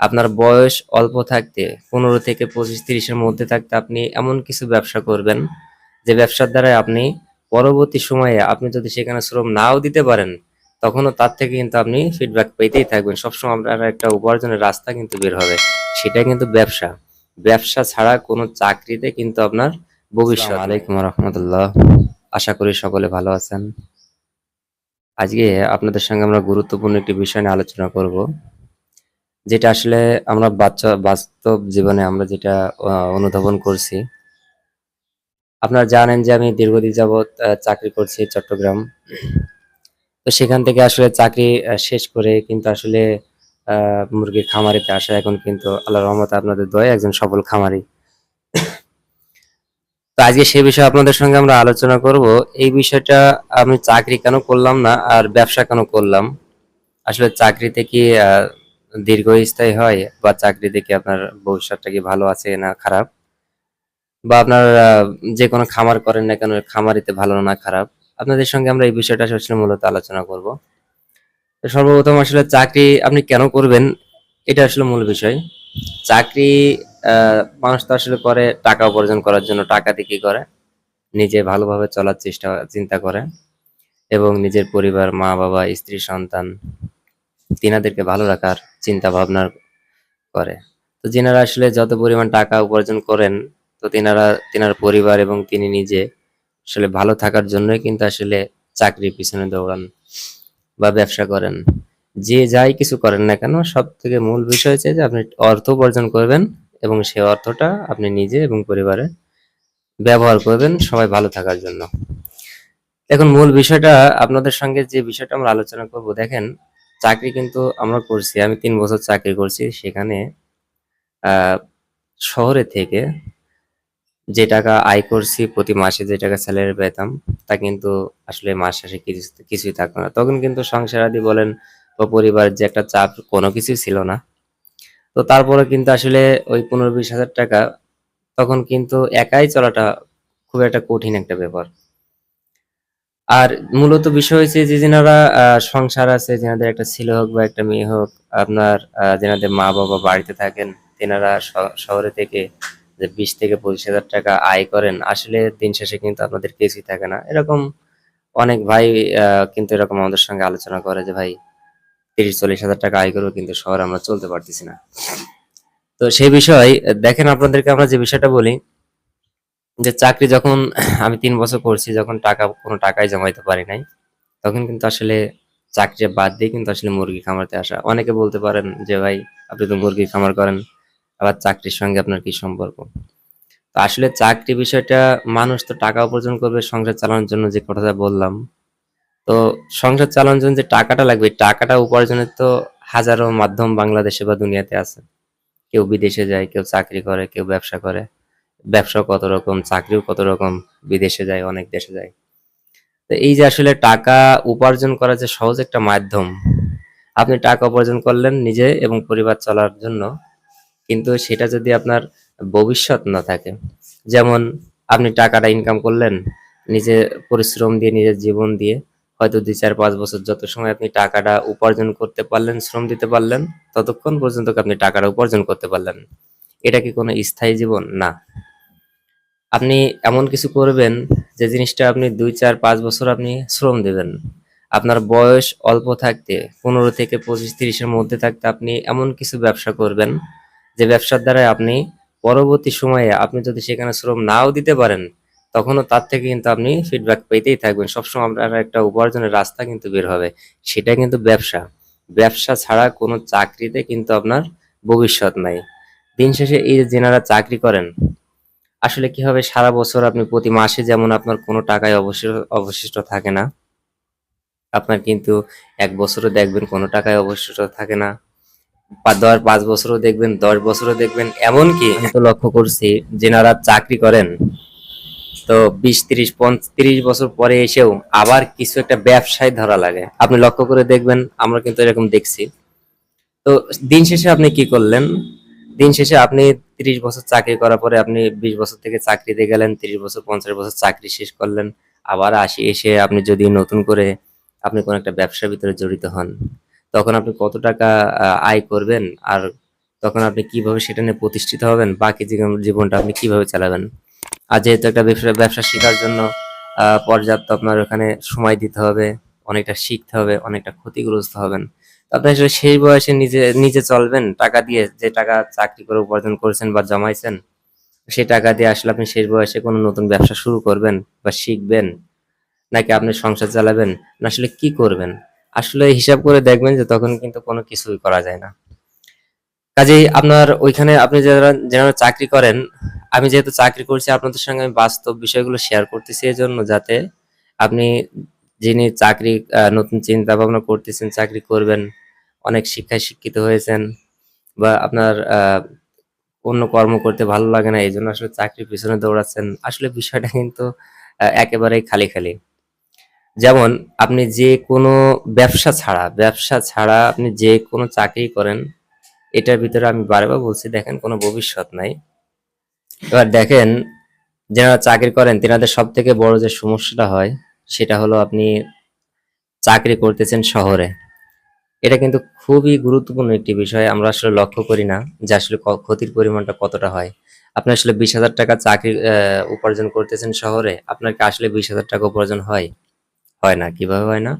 আপনার বয়স অল্প থাকতে পনেরো থেকে পঁচিশ, তিরিশের মধ্যে থাকতে আপনি এমন কিছু ব্যবসা করবেন যে ব্যবসার দ্বারা আপনি পরবর্তী সময়ে আপনি যদি সেখানে শ্রম নাও দিতে পারেন, তখনও তার থেকে কিন্তু আপনি ফিডব্যাক পেতেই থাকবেন। সবসময় আপনার একটা উপার্জনের রাস্তা কিন্তু বের হবে। সেটা কিন্তু ব্যবসা। ব্যবসা ছাড়া কোনো চাকরিতে কিন্তু আপনার ভবিষ্যৎ আলাইকুম রহমতুল্লাহ। আশা করি সকলে ভালো আছেন। আজকে আপনাদের সঙ্গে আমরা গুরুত্বপূর্ণ একটি বিষয় নিয়ে আলোচনা করব। যেটা আসলে আমরা বাচ্চা, বাস্তব জীবনে আমরা যেটা অনুধাবন করছি। আপনারা জানেন যে আমি দীর্ঘদিন যাবৎ চাকরি করছি চট্টগ্রাম। তো সেখান থেকে আসলে চাকরি শেষ করে কিন্তু আসলে মুরগির খামারিতে আসা এখন কিন্তু আল্লাহ রহমতে আপনাদের দয় একজন সফল খামারি। তো আজকে সেই বিষয়ে আপনাদের সঙ্গে আমরা আলোচনা করব। এই বিষয়টা আমি চাকরি কেন করলাম না, আর ব্যবসা কেন করলাম? আসলে চাকরিতে কি দীর্ঘস্থায়ী হয় বা চাকরি দেখে আপনার ভবিষ্যৎটা কি ভালো আছে না খারাপ? বা আপনার যে কোনো খামার করেন না কেন, খামারিতে ভালো না খারাপ? আপনাদের সঙ্গে আমরা এই বিষয়টা আসলে মূলত আলোচনা করব। সর্বপ্রথম আসলে চাকরি আপনি কেন করবেন? এটা আসলে মূল বিষয়। চাকরি মানুষ তো আসলে করে টাকা উপার্জন করার জন্য, টাকা দিয়ে কি করে? নিজে ভালোভাবে চলার চেষ্টা, চিন্তা করে। এবং নিজের পরিবার মা বাবা স্ত্রী, সন্তান তিনাদেরকে ভালো রাখার চিন্তা ভাবনা করে। তো যিনারা আসলে যত পরিমাণ টাকা উপার্জন করেন, তো তিনারা, তিনার পরিবার এবং তিনি নিজে আসলে ভালো থাকার জন্যই কিন্তু আসলে চাকরির পিছনে দৌড়ান বা ব্যবসা করেন। যে যাই কিছু করেন না কেন সব থেকে মূল বিষয় হচ্ছে যে আপনি অর্থ উপার্জন করবেন এবং সেই অর্থটা আপনি নিজে এবং পরিবারে ব্যবহার করবেন সবাই ভালো থাকার জন্য। এখন মূল বিষয়টা আপনাদের সঙ্গে যে বিষয়টা আমরা আলোচনা করব, দেখেন চাকরি কিন্তু আমরা করছি, আমি তিন বছর চাকরি করছি সেখানে শহরে থেকে যে টাকা আয় করছি প্রতি মাসে যে টাকা স্যালারি পেতাম, তা কিন্তু আসলে মাস শেষে কিছু, কিছুই থাকতো না। তখন কিন্তু সংসার আদি বলেন বা পরিবারের যে একটা চাপ কোনো কিছুই ছিল না। তো তারপরে কিন্তু আসলে ওই পনেরো বিশ হাজার টাকা, তখন কিন্তু একাই চলাটা খুব একটা কঠিন একটা ব্যাপার। আর মূলত বিষয় হয়েছে যে যেনারা সংসার আছে, যেনাদের একটা ছেলে হোক বা একটা মেয়ে হোক, আপনার যেনাদের মা বাবা বাড়িতে থাকেন, তেনারা শহরে থেকে যে বিশ থেকে পঁচিশ হাজার টাকা আয় করেন, আসলে দিন শেষে কিন্তু আপনাদের কিছুই থাকে না। এরকম অনেক ভাই কিন্তু এরকম আমাদের সঙ্গে আলোচনা করে যে, ভাই, তিরিশ, চল্লিশ হাজার টাকা আয় করেও কিন্তু শহরে আমরা চলতে পারতেছি না। তো সেই বিষয়, দেখেন আপনাদেরকে আমরা যে বিষয়টা বলি যে চাকরি যখন আমি তিন বছর করছি, যখন টাকা, কোনো টাকাই জমাইতে পারি নাই, তখন কিন্তু আসলে চাকরি বাদ দিয়ে কিন্তু আসলে মুরগি খামারতে আসা। অনেকে বলতে পারেন যে, ভাই, আপনি তো মুরগি খামার করেন, আবার চাকরির সঙ্গে আপনার কি সম্পর্ক? তো আসলে চাকরি বিষয়টা, মানুষ তো টাকা উপার্জন করবে সংসার চালানোর জন্য যে কথাটা বললাম। তো সংসার চালানোর জন্য যে টাকাটা লাগবে, টাকাটা উপার্জনের তো হাজারো মাধ্যম বাংলাদেশে বা দুনিয়াতে আছে। কেউ বিদেশে যায়, কেউ চাকরি করে, কেউ ব্যবসা করে। ব্যবসা কত রকম, চাকরিও কত রকম, বিদেশে যায়, অনেক দেশে যায়। তো এই যে আসলে টাকা উপার্জন করা যে সহজ একটা মাধ্যম, আপনি টাকা উপার্জন করলেন নিজে এবং পরিবার চলার জন্য, কিন্তু সেটা যদি আপনার ভবিষ্যৎ না থাকে, যেমন আপনি টাকাটা ইনকাম করলেন, নিজে পরিশ্রম দিয়ে, নিজের জীবন দিয়ে, হয়তো দুই চার পাঁচ বছর যত সময় আপনি টাকাটা উপার্জন করতে পারলেন, শ্রম দিতে পারলেন, ততক্ষণ পর্যন্ত আপনি টাকাটা উপার্জন করতে পারলেন। এটা কি কোনো স্থায়ী জীবন? না। আপনি এমন কিছু করবেন যে জিনিসটা আপনি দুই, চার, পাঁচ বছর আপনি শ্রম দেবেন। আপনার বয়স অল্প থাকতে, পনেরো থেকে পঁচিশ, তিরিশের মধ্যে থাকতে আপনি এমন কিছু ব্যবসা করবেন যে ব্যবসার দ্বারা আপনি পরবর্তী সময়ে আপনি যদি সেখানে শ্রম নাও দিতে পারেন, তখনও তার থেকে কিন্তু আপনি ফিডব্যাক পেতেই থাকবেন। সবসময় আপনার একটা উপার্জনের রাস্তা কিন্তু বের হবে। সেটা কিন্তু ব্যবসা। ব্যবসা ছাড়া কোনো চাকরিতে কিন্তু আপনার ভবিষ্যৎ নাই। দিন শেষে এই যে যেনারা চাকরি করেন আসলে কি হবে সারা বছর আপনি প্রতি মাসে যেমন আপনার কোনো টাকায় অবশিষ্ট থাকে না, আপনার কিন্তু এক বছরও দেখবেন কোনো টাকায় অবশিষ্ট থাকে না দশ, পাঁচ বছরও দেখবেন, দশ বছরও দেখবেন, এমনকি আমি তো লক্ষ্য করছি যেনারা চাকরি করেন, তো বিশ, তিরিশ পঁয়ত্রিশ বছর পরে এসেও আবার কিছু একটা ব্যবসায় ধরা লাগে। আপনি লক্ষ্য করে দেখবেন, আমরা কিন্তু এরকম দেখছি। তো দিন শেষে আপনি কি করলেন? দিন শেষে আপনি তিরিশ বছর চাকরি করার পরে আপনি বিশ বছর থেকে চাকরিতে গেলেন, তিরিশ বছর, পঞ্চাশ বছর চাকরি শেষ করলেন, আবার আসি এসে আপনি যদি নতুন করে আপনি কোন একটা ব্যবসার ভিতরে জড়িত হন, তখন আপনি কত টাকা আয় করবেন আর তখন আপনি কীভাবে সেটা নিয়ে প্রতিষ্ঠিত হবেন, বাকি জীবন- জীবনটা আপনি কীভাবে চালাবেন। আর যেহেতু একটা ব্যবসা ব্যবসা শেখার জন্য পর্যাপ্ত আপনার ওখানে সময় দিতে হবে, অনেকটা শিখতে হবে, অনেকটা ক্ষতিগ্রস্ত হবেন আপনি আসলে সেই বয়সে নিজে নিজে চলবেন, টাকা দিয়ে যে টাকা চাকরি করে উপার্জন করেছেন বা জমাইছেন, সেই টাকা দিয়ে আসলে আপনি শেষ বয়সে কোনো নতুন ব্যবসা শুরু করবেন বা শিখবেন, নাকি আপনি সংসার চালাবেন, না আসলে কি করবেন? আসলে হিসাব করে দেখবেন যে তখন কিন্তু কোনো কিছুই করা যায় না। কাজেই আপনার ওইখানে আপনি যারা যারা চাকরি করেন, আমি যেহেতু চাকরি করছি, আপনাদের সঙ্গে আমি বাস্তব বিষয়গুলো শেয়ার করতেছি এই জন্য যাতে আপনি যিনি চাকরি নতুন চিন্তা ভাবনা করতেছেন, চাকরি করবেন, অনেক শিক্ষায় শিক্ষিত হয়েছেন বা আপনার অন্য কর্ম করতে ভালো লাগে না এই জন্য আসলে চাকরির পিছনে দৌড়াচ্ছেন। আসলে বিষয়টা কিন্তু একেবারেই খালি খালি। যেমন আপনি যে কোনো ব্যবসা ছাড়া ব্যবসা ছাড়া আপনি যে কোনো চাকরি করেন, এটার ভিতরে আমি বারবার বলছি, দেখেন কোনো ভবিষ্যৎ নাই। এবার দেখেন, যারা চাকরি করেন, তেনাদের সব থেকে বড় যে সমস্যাটা হয় সেটা হলো আপনি চাকরি করতেছেন শহরে। এটা কিন্তু খুবই গুরুত্বপূর্ণ একটি বিষয়, আমরা আসলে লক্ষ্য করি না যে আসলে ক্ষতির পরিমাণটা কতটা হয়। আপনি আসলে বিশ হাজার টাকা চাকরি উপার্জন করতেছেন শহরে, আপনার কি আসলে বিশ হাজার টাকা উপার্জন হয়? হয় না, কীভাবে হয় না?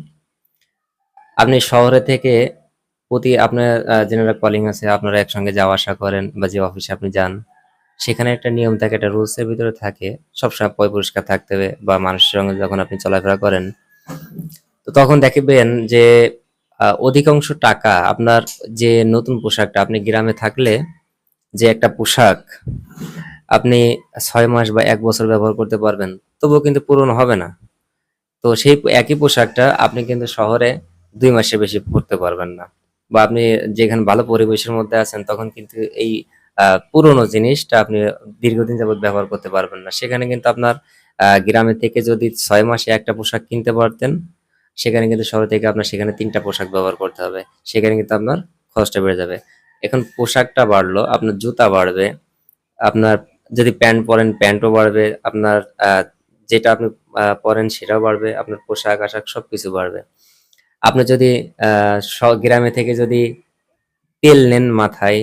আপনি শহরে থেকে প্রতি আপনার যেনারা কলিং আছে, আপনারা একসঙ্গে যাওয়া আসা করেন বা যে অফিসে আপনি যান সেখানে একটা নিয়ম থাকে, একটা রুলস এর ভিতরে থাকে। সবসময় পয় পরিষ্কার থাকতে হবে বা মানুষের সঙ্গে যখন আপনি চলাফেরা করেন, তো তখন দেখবেন যে অধিকাংশ টাকা আপনার যে নতুন পোশাকটা, আপনি গ্রামে থাকলে যে একটা পোশাক আপনি ছয় মাস বা এক বছর ব্যবহার করতে পারবেন, তবুও কিন্তু পূরণ হবে না। তো সেই একই পোশাকটা আপনি কিন্তু শহরে দুই মাসের বেশি পরতে পারবেন না। বা আপনি যেখানে ভালো পরিবেশের মধ্যে আছেন, তখন কিন্তু এই পুরোনো জিনিসটা আপনি দীর্ঘদিন যাবত ব্যবহার করতে পারবেন না। সেখানে কিন্তু আপনার গ্রামে থেকে যদি ছয় মাসে একটা পোশাক কিনতে পারতেন, সেখানে কিন্তু শহর থেকে আপনার সেখানে তিনটা পোশাক ব্যবহার করতে হবে। সেখানে কিন্তু আপনার খরচটা বেড়ে যাবে। এখন পোশাকটা বাড়লো, আপনার জুতা বাড়বে, আপনার যদি প্যান্ট পরেন প্যান্টও বাড়বে, আপনার যেটা আপনি পরেন সেটাও বাড়বে, আপনার পোশাক আশাক সবকিছু বাড়বে। আপনি যদি গ্রামে থেকে যদি তেল নেন মাথায়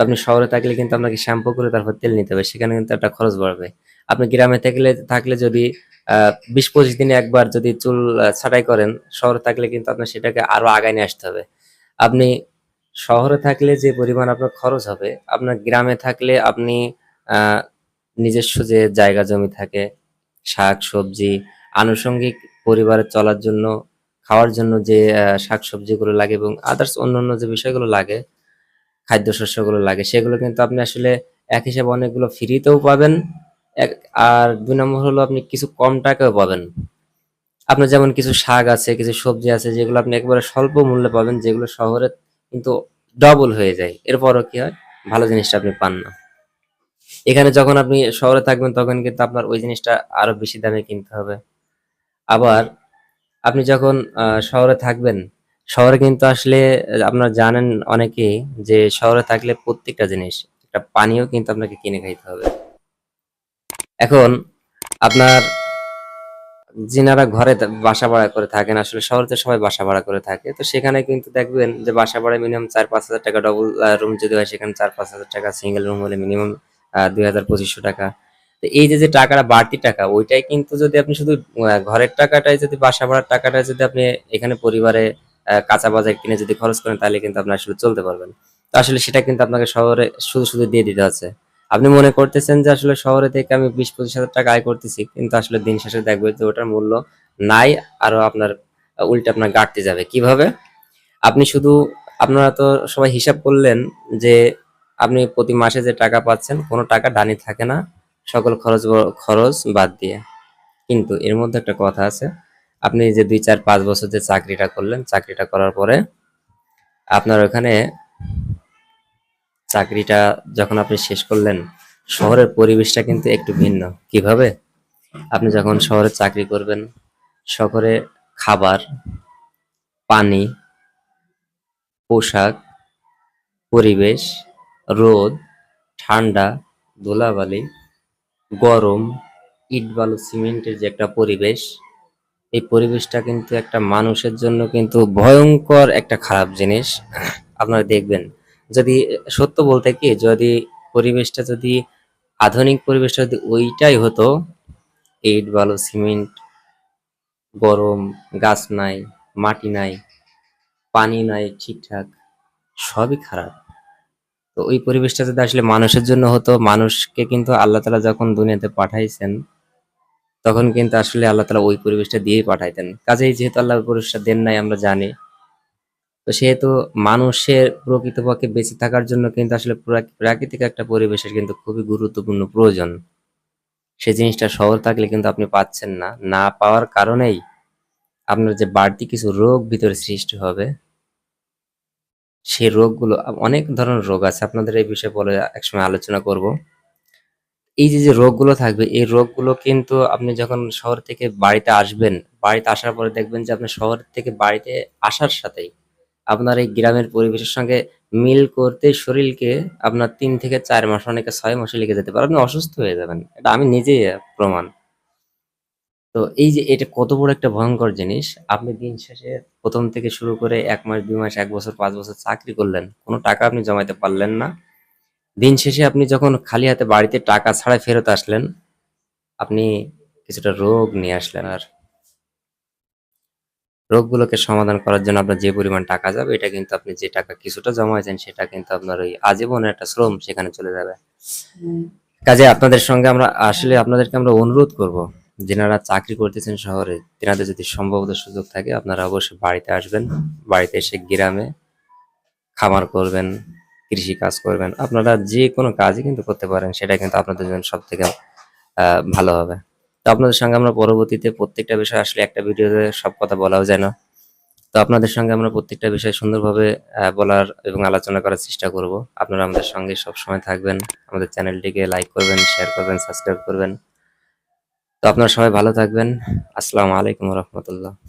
আপনি শহরে থাকলে কিন্তু আপনাকে শ্যাম্পু করে তারপর তেল নিতে হবে সেখানে কিন্তু একটা খরচ বাড়বে। আপনি গ্রামে থাকলে থাকলে যদি বিশ পঁচিশ দিনে একবার যদি চুল ছাঁটাই করেন শহরে থাকলে কিন্তু আপনার সেটাকে আরও আগায় নিয়ে আসতে হবে। আপনি শহরে থাকলে যে পরিমাণ আপনার খরচ হবে আপনার গ্রামে থাকলে আপনি নিজস্ব যে জায়গা জমি থাকে শাক সবজি আনুষঙ্গিক পরিবারের চলার জন্য খাওয়ার জন্য যে আহ, শাক সবজিগুলো লাগে এবং আদার্স অন্যান্য যে বিষয়গুলো লাগে খাদ্যশস্যগুলো লাগে, সেগুলো কিন্তু আপনি আসলে এক হিসাবে অনেকগুলো ফ্রিতেও পাবেন। এক, আর দুই নম্বর হলো আপনি কিছু কম টাকাও পাবেন। আপনার যেমন কিছু শাক আছে, কিছু সবজি আছে, যেগুলো আপনি একবারে স্বল্প মূল্যে পাবেন, যেগুলো শহরে কিন্তু ডবল হয়ে যায়। এরপরও কি হয়? ভালো জিনিসটা আপনি পান না। এখানে যখন আপনি শহরে থাকবেন, তখন কিন্তু আপনার ওই জিনিসটা আরও বেশি দামে কিনতে হবে। আবার আপনি যখন শহরে থাকবেন শহরে কিন্তু আসলে, আপনারা জানেন অনেকেই যে শহরে থাকলে প্রত্যেকটা জিনিস, একটা পানিও কিন্তু আপনাকে কিনে খাইতে হবে। এখন আপনার যিনারা ঘরে বাসা ভাড়া করে থাকেন, আসলে শহরে সবাই বাসা ভাড়া করে থাকে, তো সেখানে কিন্তু দেখবেন যে বাসা ভাড়া মিনিমাম চার পাঁচ হাজার টাকা ডবল রুম যদি হয় সেখানে চার পাঁচ হাজার টাকা সিঙ্গেল রুম হলে মিনিমাম দুই হাজার পঁচিশশো টাকা। তো এই যে যে টাকাটা বাড়তি টাকা, ওইটাই কিন্তু যদি আপনি শুধু ঘরের টাকাটাই যদি, বাসা ভাড়ার টাকাটা যদি আপনি এখানে পরিবারে কাঁচা বাজার কিনে যদি খরচ করেন, তাহলে কিন্তু আপনি আসলে চলতে পারবেন। তো আসলে সেটা কিন্তু আপনাকে শহরে শুধু শুধু দিয়ে দিতে হচ্ছে। আপনি মনে করতেছেন যে আসলে শহরে থেকে আমি বিশ পঁচিশ হাজার টাকা আয় করতেছি, কিন্তু আসলে দিন শেষে দেখবেন যে ওটার মূল্য নাই, আরও আপনার উল্টে আপনার গাড়তে যাবে। কীভাবে? আপনি শুধু, আপনারা তো সবাই হিসাব করলেন যে আপনি প্রতি মাসে যে টাকা পাচ্ছেন, কোনো টাকা ডানি থাকে না, সকল খরচ খরচ বাদ দিয়ে। কিন্তু এর মধ্যে একটা কথা আছে আপনি যে দুই, চার, পাঁচ বছর যে চাকরিটা করলেন, চাকরিটা করার পরে আপনার ওখানে চাকরিটা যখন আপনি শেষ করলেন, শহরের পরিবেশটা কিন্তু একটু ভিন্ন। কীভাবে? আপনি যখন শহরে চাকরি করবেন, শহরে খাবার, পানি, পোশাক, পরিবেশ, রোদ, ঠান্ডা, ধুলাবালি, গরম, ইট বালু, সিমেন্টের যে একটা পরিবেশ এই পরিবেশটা কিন্তু একটা মানুষের জন্য কিন্তু ভয়ঙ্কর একটা খারাপ জিনিস। আপনারা দেখবেন, যদি সত্য বলতে কি, যদি পরিবেশটা যদি আধুনিক পরিবেশটা যদি ওইটাই হতো, ইট, বালু, সিমেন্ট, গরম, গাছ নাই, মাটি নাই, পানি নাই, ঠিকঠাক, সবই খারাপ। তো ওই পরিবেশটা যদি আসলে মানুষের জন্য হতো, মানুষকে কিন্তু আল্লাহ তালা যখন দুনিয়াতে পাঠাইছেন তখন কিন্তু আসলে আল্লাহ তালা ওই পরিবেশটা দিয়েই পাঠাইতেন। কাজেই যেহেতু আল্লাহ পরিবেশটা দেন নাই, আমরা জানি। তো সেহেতু মানুষের প্রকৃতপক্ষে বেঁচে থাকার জন্য কিন্তু আসলে প্রাকৃতিক একটা পরিবেশের কিন্তু খুবই গুরুত্বপূর্ণ প্রয়োজন। সেই জিনিসটা শহর থাকলে কিন্তু আপনি পাচ্ছেন না। না পাওয়ার কারণেই আপনার যে বাড়তি কিছু রোগ ভিতরে সৃষ্টি হবে সেই রোগগুলো, অনেক ধরনের রোগ আছে। আপনাদের এই বিষয়ে বলে একসময় আলোচনা করব। এই যে যে রোগগুলো থাকবে, এই রোগগুলো কিন্তু আপনি যখন শহর থেকে বাড়িতে আসবেন, বাড়িতে আসার পরে দেখবেন যে আপনি শহর থেকে বাড়িতে আসার সাথেই আপনার এই গ্রামের পরিবেশের সঙ্গে মিল করতে শরীরকে আপনার তিন থেকে চার মাস, অনেকে ছয় মাসে লেগে যেতে পারে। আপনি অসুস্থ হয়ে যাবেন। এটা আমি নিজেই প্রমাণ। তো এই যে, এটা কত বড় একটা ভয়ঙ্কর জিনিস। আপনি দিন শেষে প্রথম থেকে শুরু করে এক মাস, দুই মাস, এক বছর, পাঁচ বছর চাকরি করলেন, কোনো টাকা আপনি জমাইতে পারলেন না। দিন শেষে আপনি যখন খালি হাতে বাড়িতে টাকা ছাড়া ফেরত আসলেন আপনি কিছুটা রোগ নিয়ে আসলেন আর রোগগুলোকে সমাধান করার জন্য আপনার যে পরিমাণ টাকা যাবে এটা কিন্তু আপনি যে টাকা কিছুটা জমাইছেন সেটা কিন্তু আপনার ওই আজীবনের একটা শ্রম সেখানে চলে যাবে। কাজে আপনাদের সঙ্গে আমরা আসলে আপনাদেরকে আমরা অনুরোধ করব যেনারা চাকরি করতেছেন শহরে তেনাদের যদি সম্ভবত সুযোগ থাকে আপনারা অবশ্যই বাড়িতে আসবেন বাড়িতে এসে গ্রামে খামার করবেন কৃষি কাজ করবেন। আপনারা যে কোনো কাজই কিন্তু করতে পারেন, সেটা কিন্তু আপনাদের জন্য সব থেকে ভালো হবে। তো আপনাদের সঙ্গে আমরা পরবর্তীতে প্রত্যেকটা বিষয় আসলে একটা ভিডিওতে সব কথা বলাও যায় না। তো আপনাদের সঙ্গে আমরা প্রত্যেকটা বিষয় সুন্দরভাবে বলার এবং আলোচনা করার চেষ্টা করব। আপনারা আমাদের সঙ্গে সব সময় থাকবেন। আমাদের চ্যানেলটিকে লাইক করবেন, শেয়ার করবেন, সাবস্ক্রাইব করবেন। তো আপনারা সবাই ভালো থাকবেন। আসসালামু আলাইকুম রহমতুল্লাহ।